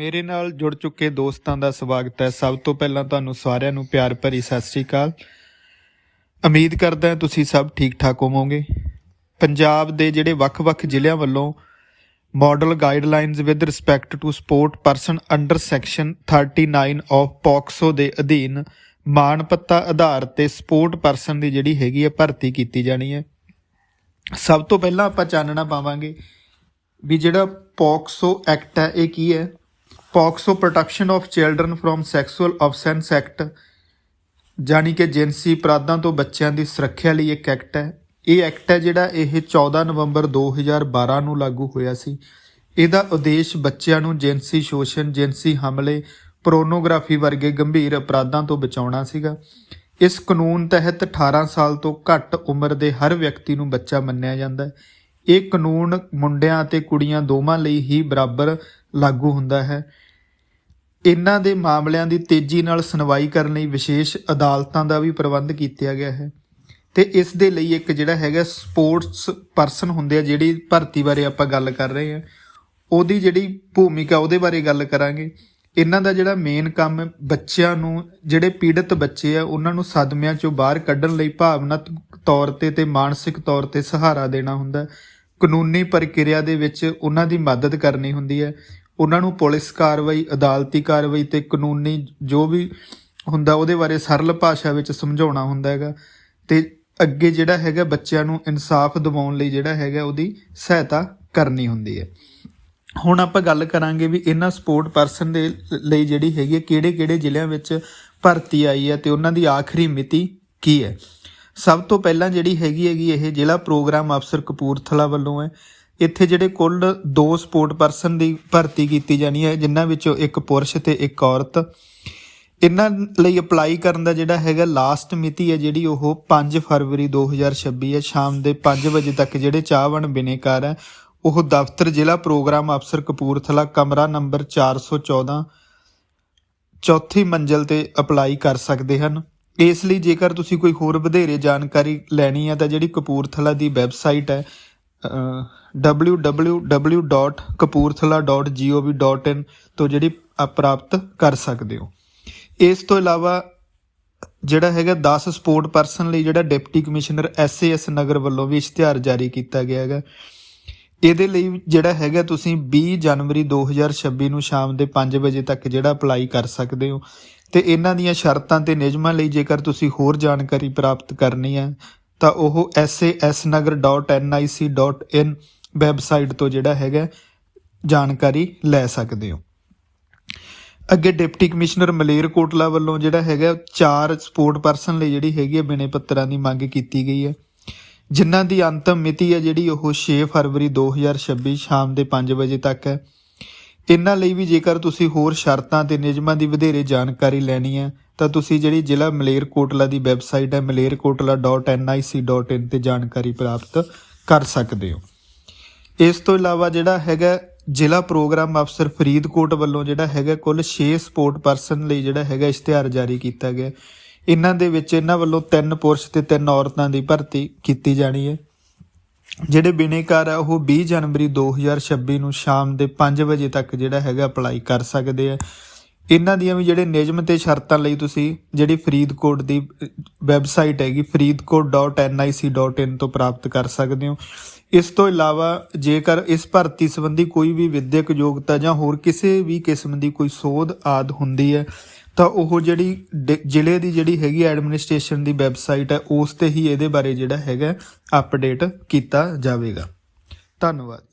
ਮੇਰੇ ਨਾਲ ਜੁੜ ਚੁੱਕੇ ਦੋਸਤਾਂ ਦਾ ਸਵਾਗਤ ਹੈ। ਸਭ ਤੋਂ ਪਹਿਲਾਂ ਤੁਹਾਨੂੰ ਸਾਰਿਆਂ ਨੂੰ ਪਿਆਰ ਭਰੀ ਸਤਿ ਸ੍ਰੀ ਅਕਾਲ। ਉਮੀਦ ਕਰਦਾ ਹਾਂ ਤੁਸੀਂ ਸਭ ਠੀਕ ਠਾਕ ਹੋਵੋਗੇ। ਪੰਜਾਬ ਦੇ ਜਿਹੜੇ ਵੱਖ-ਵੱਖ ਜ਼ਿਲ੍ਹਿਆਂ ਵੱਲੋਂ model guidelines with respect to support person under section 39 of POCSO ਦੇ ਅਧੀਨ ਮਾਨਪੱਤਾ ਆਧਾਰ ਤੇ ਸਪੋਰਟ ਪਰਸਨ ਦੀ ਜਿਹੜੀ ਹੈਗੀ ਹੈ ਭਰਤੀ ਕੀਤੀ ਜਾਣੀ ਹੈ। ਸਭ ਤੋਂ ਪਹਿਲਾਂ ਆਪਾਂ ਚਾਨਣਾ ਪਾਵਾਂਗੇ ਵੀ ਜਿਹੜਾ ਪੋਕਸੋ ਐਕਟ ਹੈ, ਇਹ ਕੀ ਹੈ? POCSO protection of children from sexual offences act ਜਾਨੀ ਕਿ ਜਿਨਸੀ ਅਪਰਾਧਾਂ ਤੋਂ ਬੱਚਿਆਂ ਦੀ ਸੁਰੱਖਿਆ ਲਈ ਇੱਕ ਐਕਟ ਹੈ। ਇਹ ਐਕਟ ਹੈ ਜਿਹੜਾ ਇਹ 14 ਨਵੰਬਰ 2012 ਨੂੰ ਲਾਗੂ ਹੋਇਆ ਸੀ। ਇਹਦਾ ਉਦੇਸ਼ ਬੱਚਿਆਂ ਨੂੰ ਜਿਨਸੀ ਸ਼ੋਸ਼ਣ ਜਿਨਸੀ ਹਮਲੇ, ਪੋਰਨੋਗ੍ਰਾਫੀ ਵਰਗੇ ਗੰਭੀਰ ਅਪਰਾਧਾਂ ਤੋਂ ਬਚਾਉਣਾ ਸੀਗਾ। ਇਸ ਕਾਨੂੰਨ ਤਹਿਤ 18 ਸਾਲ ਤੋਂ ਘੱਟ ਉਮਰ ਦੇ ਹਰ ਵਿਅਕਤੀ ਨੂੰ ਬੱਚਾ ਮੰਨਿਆ ਜਾਂਦਾ ਹੈ। ਇਹ ਕਾਨੂੰਨ ਮੁੰਡਿਆਂ ਅਤੇ ਕੁੜੀਆਂ ਦੋਵਾਂ ਲਈ ਹੀ ਬਰਾਬਰ ਲਾਗੂ ਹੁੰਦਾ ਹੈ। ਇਹਨਾਂ ਦੇ ਮਾਮਲਿਆਂ ਦੀ ਤੇਜ਼ੀ ਨਾਲ ਸੁਣਵਾਈ ਕਰਨ ਲਈ ਵਿਸ਼ੇਸ਼ ਅਦਾਲਤਾਂ ਦਾ ਵੀ ਪ੍ਰਬੰਧ ਕੀਤਾ ਗਿਆ ਹੈ। ਤੇ ਇਸ ਦੇ ਲਈ ਇੱਕ ਜਿਹੜਾ ਹੈਗਾ ਸਪੋਰਟਸ ਪਰਸਨ ਹੁੰਦੇ ਆ, ਜਿਹੜੀ ਭਰਤੀ ਬਾਰੇ ਆਪਾਂ ਗੱਲ ਕਰ ਰਹੇ ਹਾਂ, ਉਹਦੀ ਜਿਹੜੀ ਭੂਮਿਕਾ ਉਹਦੇ ਬਾਰੇ ਗੱਲ ਕਰਾਂਗੇ। ਇਹਨਾਂ ਦਾ ਜਿਹੜਾ ਮੇਨ ਕੰਮ ਬੱਚਿਆਂ ਨੂੰ, ਜਿਹੜੇ ਪੀੜਤ ਬੱਚੇ ਆ, ਉਹਨਾਂ ਨੂੰ ਸਦਮਿਆਂ ਚੋਂ ਬਾਹਰ ਕੱਢਣ ਲਈ ਭਾਵਨਾਤਮਕ ਤੌਰ ਤੇ ਤੇ ਮਾਨਸਿਕ ਤੌਰ ਤੇ ਸਹਾਰਾ ਦੇਣਾ ਹੁੰਦਾ। ਕਾਨੂੰਨੀ ਪ੍ਰਕਿਰਿਆ ਦੇ ਵਿੱਚ ਉਹਨਾਂ ਦੀ ਮਦਦ ਕਰਨੀ ਹੁੰਦੀ ਹੈ। ਉਹਨਾਂ ਨੂੰ ਪੁਲਿਸ ਕਾਰਵਾਈ, ਅਦਾਲਤੀ ਕਾਰਵਾਈ ਤੇ ਕਾਨੂੰਨੀ ਜੋ ਵੀ ਹੁੰਦਾ ਉਹਦੇ ਬਾਰੇ ਸਰਲ ਭਾਸ਼ਾ ਵਿੱਚ ਸਮਝਾਉਣਾ ਹੁੰਦਾ ਹੈਗਾ। ਤੇ ਅੱਗੇ ਜਿਹੜਾ ਹੈਗਾ ਬੱਚਿਆਂ ਨੂੰ ਇਨਸਾਫ ਦਿਵਾਉਣ ਲਈ ਜਿਹੜਾ ਹੈਗਾ ਉਹਦੀ ਸਹਾਇਤਾ ਕਰਨੀ ਹੁੰਦੀ ਹੈ। ਹੁਣ ਆਪਾਂ ਗੱਲ ਕਰਾਂਗੇ ਵੀ ਇਹਨਾਂ ਸਪੋਰਟ ਪਰਸਨ ਦੇ ਲਈ ਜਿਹੜੀ ਹੈਗੀ ਹੈ, ਕਿਹੜੇ-ਕਿਹੜੇ ਜ਼ਿਲ੍ਹਿਆਂ ਵਿੱਚ ਭਰਤੀ ਆਈ ਹੈ ਤੇ ਉਹਨਾਂ ਦੀ ਆਖਰੀ ਮਿਤੀ ਕੀ ਹੈ। ਸਭ ਤੋਂ ਪਹਿਲਾਂ ਜਿਹੜੀ ਹੈਗੀ ਹੈਗੀ ਇਹ ਜ਼ਿਲ੍ਹਾ ਪ੍ਰੋਗਰਾਮ ਅਫਸਰ ਕਪੂਰਥਲਾ ਵੱਲੋਂ ਹੈ। ਇੱਥੇ ਜਿਹੜੇ ਕੁੱਲ ਦੋ ਸਪੋਰਟ ਪਰਸਨ ਦੀ ਭਰਤੀ ਕੀਤੀ ਜਾਣੀ ਹੈ, ਜਿਨ੍ਹਾਂ ਵਿੱਚੋਂ ਇੱਕ ਪੁਰਸ਼ ਤੇ ਇੱਕ ਔਰਤ। ਇਹਨਾਂ ਲਈ ਅਪਲਾਈ ਕਰਨ ਦਾ ਜਿਹੜਾ ਹੈਗਾ ਲਾਸਟ ਮਿਤੀ ਹੈ, ਜਿਹੜੀ ਉਹ 5 ਫਰਵਰੀ 2026 ਹੈ। ਸ਼ਾਮ ਦੇ 5 ਵਜੇ ਤੱਕ ਜਿਹੜੇ ਚਾਹਵਣ ਬਿਨੇਕਾਰ ਹੈ, ਉਹ ਦਫ਼ਤਰ ਜ਼ਿਲ੍ਹਾ ਪ੍ਰੋਗਰਾਮ ਅਫਸਰ ਕਪੂਰਥਲਾ, ਕਮਰਾ ਨੰਬਰ 414 ਚੌਥੀ ਮੰਜ਼ਲ ਤੇ ਅਪਲਾਈ ਕਰ ਸਕਦੇ ਹਨ। ਇਸ ਲਈ ਜੇਕਰ ਤੁਸੀਂ ਕੋਈ ਹੋਰ ਵਧੇਰੇ ਜਾਣਕਾਰੀ ਲੈਣੀ ਹੈ ਤਾਂ ਜਿਹੜੀ ਕਪੂਰਥਲਾ ਦੀ ਵੈਬਸਾਈਟ ਹੈ ਅਹ, www.kapurthala.gov.in ਤੋਂ ਜਿਹੜੀ ਪ੍ਰਾਪਤ ਕਰ ਸਕਦੇ ਹੋ। ਇਸ ਤੋਂ ਇਲਾਵਾ ਜਿਹੜਾ ਹੈਗਾ 10 ਸਪੋਰਟ ਪਰਸਨ ਲਈ ਜਿਹੜਾ ਡਿਪਟੀ ਕਮਿਸ਼ਨਰ ਐਸਏਐਸ ਨਗਰ ਵੱਲੋਂ ਵੀ ਇਸ਼ਤਿਹਾਰ ਜਾਰੀ ਕੀਤਾ ਗਿਆ ਹੈਗਾ। ਇਹਦੇ ਲਈ ਜਿਹੜਾ ਹੈਗਾ ਤੁਸੀਂ 20 ਜਨਵਰੀ 2026 ਨੂੰ ਸ਼ਾਮ ਦੇ 5 ਵਜੇ ਤੱਕ ਜਿਹੜਾ ਅਪਲਾਈ ਕਰ ਸਕਦੇ ਹੋ। ਤੇ ਇਹਨਾਂ ਦੀਆਂ ਸ਼ਰਤਾਂ ਤੇ ਨਿਯਮਾਂ ਲਈ ਜੇਕਰ ਤੁਸੀਂ ਹੋਰ ਜਾਣਕਾਰੀ ਪ੍ਰਾਪਤ ਕਰਨੀ ਹੈ, ਤਾਂ ਉਹ sasnagar.nic.in ਵੈਬਸਾਈਟ ਤੋਂ ਜਿਹੜਾ ਹੈਗਾ ਜਾਣਕਾਰੀ ਲੈ ਸਕਦੇ ਹੋ। ਅੱਗੇ ਡਿਪਟੀ ਕਮਿਸ਼ਨਰ ਮਲੇਰਕੋਟਲਾ ਵੱਲੋਂ ਜਿਹੜਾ ਹੈਗਾ ਚਾਰ ਸਪੋਰਟ ਪਰਸਨ ਲਈ ਜਿਹੜੀ ਹੈਗੀ ਹੈ ਬਿਨੇ ਪੱਤਰਾਂ ਦੀ ਮੰਗ ਕੀਤੀ ਗਈ ਹੈ। ਜਿਨ੍ਹਾਂ ਦੀ ਅੰਤਮ ਮਿਤੀ ਹੈ ਜਿਹੜੀ ਉਹ 6 ਫਰਵਰੀ 2026 ਸ਼ਾਮ ਦੇ 5 ਵਜੇ ਤੱਕ ਹੈ। ਇਹਨਾਂ ਲਈ ਵੀ ਜੇਕਰ ਤੁਸੀਂ ਹੋਰ ਸ਼ਰਤਾਂ ਤੇ ਨਿਯਮਾਂ ਦੀ ਵਧੇਰੇ ਜਾਣਕਾਰੀ ਲੈਣੀ ਹੈ, ਤਾਂ ਤੁਸੀਂ ਜਿਹੜੀ ਜ਼ਿਲ੍ਹਾ ਮਲੇਰਕੋਟਲਾ ਦੀ ਵੈਬਸਾਈਟ ਹੈ ਮਲੇਰਕੋਟਲਾ.nic.in ਤੇ ਜਾਣਕਾਰੀ ਪ੍ਰਾਪਤ ਕਰ ਸਕਦੇ ਹੋ। ਇਸ ਤੋਂ ਇਲਾਵਾ ਜਿਹੜਾ ਹੈਗਾ ਜ਼ਿਲ੍ਹਾ ਪ੍ਰੋਗਰਾਮ ਅਫਸਰ ਫਰੀਦਕੋਟ ਵੱਲੋਂ ਜਿਹੜਾ ਹੈਗਾ ਕੁੱਲ 6 ਸਪੋਰਟ ਪਰਸਨ ਲਈ ਜਿਹੜਾ ਹੈਗਾ ਇਸ਼ਤਿਹਾਰ ਜਾਰੀ ਕੀਤਾ ਗਿਆ। ਇਹਨਾਂ ਦੇ ਵਿੱਚ ਇਹਨਾਂ ਵੱਲੋਂ ਤਿੰਨ ਪੁਰਸ਼ ਤੇ ਤਿੰਨ ਔਰਤਾਂ ਦੀ ਭਰਤੀ ਕੀਤੀ ਜਾਣੀ ਹੈ। ਜਿਹੜੇ ਬਿਨੇਕਾਰ ਆ, ਉਹ 20 ਜਨਵਰੀ 2026 ਨੂੰ ਸ਼ਾਮ ਦੇ 5 ਵਜੇ ਤੱਕ ਜਿਹੜਾ ਹੈਗਾ ਅਪਲਾਈ ਕਰ ਸਕਦੇ ਆ। ਇਹਨਾਂ ਦੀਆਂ ਵੀ ਜਿਹੜੇ ਨਿਯਮ ਤੇ ਸ਼ਰਤਾਂ ਲਈ ਤੁਸੀਂ ਜਿਹੜੀ ਫਰੀਦਕੋਟ ਦੀ ਵੈਬਸਾਈਟ ਹੈਗੀ ਫਰੀਦਕੋਟ.nic.in ਤੋਂ ਪ੍ਰਾਪਤ ਕਰ ਸਕਦੇ ਹੋ। ਇਸ ਤੋਂ ਇਲਾਵਾ ਜੇਕਰ ਇਸ ਭਰਤੀ ਸੰਬੰਧੀ ਕੋਈ ਵੀ ਵਿਦਿਅਕ ਯੋਗਤਾ ਜਾਂ ਹੋਰ ਕਿਸੇ ਵੀ ਕਿਸਮ ਦੀ ਕੋਈ ਸੋਧ ਆਦ ਹੁੰਦੀ ਹੈ ਤਾਂ ਉਹ ਜਿਹੜੀ ਡ- ਜ਼ਿਲ੍ਹੇ ਦੀ ਜਿਹੜੀ ਹੈਗੀ ਐਡਮਿਨਿਸਟ੍ਰੇਸ਼ਨ ਦੀ ਵੈਬਸਾਈਟ ਹੈ, ਉਸ ਤੇ ਹੀ ਇਹਦੇ ਬਾਰੇ ਜਿਹੜਾ ਹੈਗਾ ਅਪਡੇਟ ਕੀਤਾ ਜਾਵੇਗਾ। ਧੰਨਵਾਦ।